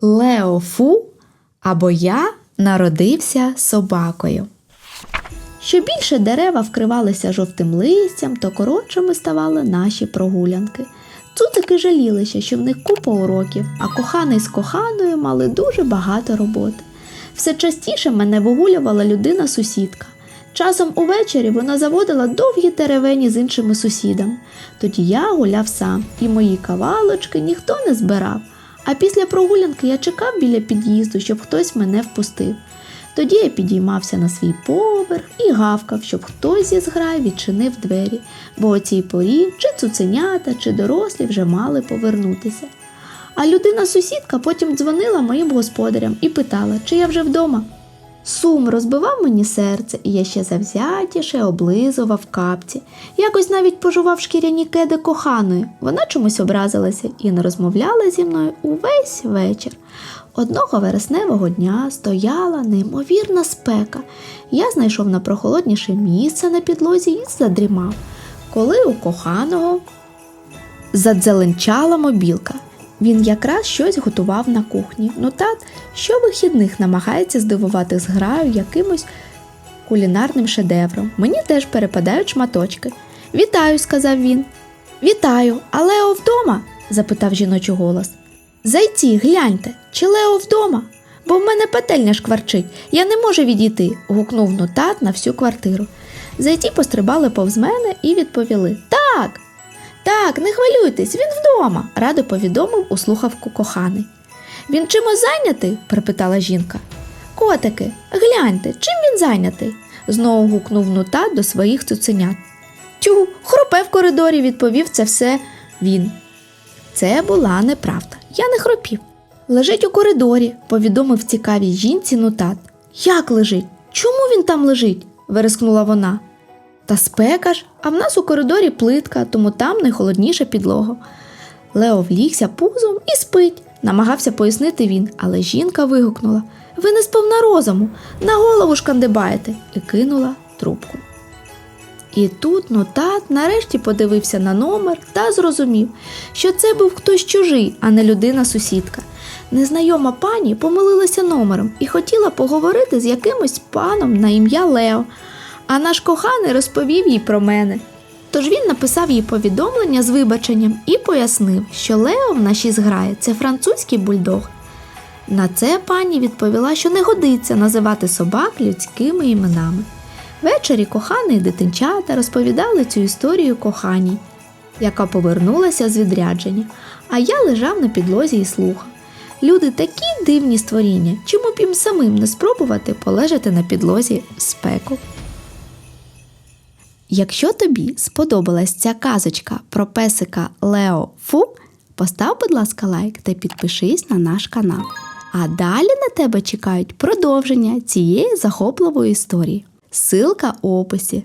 Лео Фу або я народився собакою. Що більше дерева вкривалися жовтим листям, то коротшими ставали наші прогулянки. Цуцики жалілися, що в них купа уроків, а коханий з коханою мали дуже багато роботи. Все частіше мене вигулювала людина-сусідка. Часом увечері вона заводила довгі теревені з іншими сусідами. Тоді я гуляв сам, і мої кавалочки ніхто не збирав. А після прогулянки я чекав біля під'їзду, щоб хтось мене впустив. Тоді я підіймався на свій поверх і гавкав, щоб хтось зі зграй відчинив двері, бо о цій порі чи цуценята, чи дорослі вже мали повернутися. А людина-сусідка потім дзвонила моїм господарям і питала, чи я вже вдома. Сум розбивав мені серце, і я ще завзятіше облизував капці. Якось навіть пожував шкіряні кеди коханої. Вона чомусь образилася і не розмовляла зі мною увесь вечір. Одного вересневого дня стояла неймовірна спека. Я знайшов на прохолодніше місце на підлозі і задрімав. Коли у коханого задзеленчала мобілка. Він якраз щось готував на кухні. Ну тат щовихідних намагається здивувати зграю якимось кулінарним шедевром. Мені теж перепадають шматочки. Вітаю, сказав він. Вітаю, а Лео вдома? запитав жіночий голос. Зайці, гляньте, чи Лео вдома? Бо в мене петельня шкварчить, я не можу відійти, гукнув нотат на всю квартиру. Зайці пострибали повз мене і відповіли Так. Так, не хвилюйтесь, він вдома, радо повідомив у слухавку коханий. Він чимось зайнятий? припитала жінка. Котики, гляньте, чим він зайнятий? знову гукнув нута до своїх цуценят. Тю, хропе в коридорі, відповів це все він. Це була неправда. Я не хропів. Лежить у коридорі, повідомив цікавій жінці нутат. Як лежить? Чому він там лежить? верескнула вона. Та спека ж, а в нас у коридорі плитка, тому там найхолодніша підлога. Лео влігся пузом і спить, намагався пояснити він, але жінка вигукнула Ви не сповна розуму, на голову шкандибаєте, і кинула трубку. І тут нотат нарешті подивився на номер та зрозумів, що це був хтось чужий, а не людина-сусідка. Незнайома пані помилилася номером і хотіла поговорити з якимось паном на ім'я Лео, а наш коханий розповів їй про мене. Тож він написав їй повідомлення з вибаченням і пояснив, що Лео в нашій зграї це французький бульдог. На це пані відповіла, що не годиться називати собак людськими іменами. Ввечері коханий і дитинчата розповідали цю історію коханій, яка повернулася з відрядження, а я лежав на підлозі і слухав. Люди такі дивні створіння, чому б їм самим не спробувати полежати на підлозі в спеку. Якщо тобі сподобалась ця казочка про песика Лео Фу, постав, будь ласка, лайк та підпишись на наш канал. А далі на тебе чекають продовження цієї захопливої історії. Силка у описі.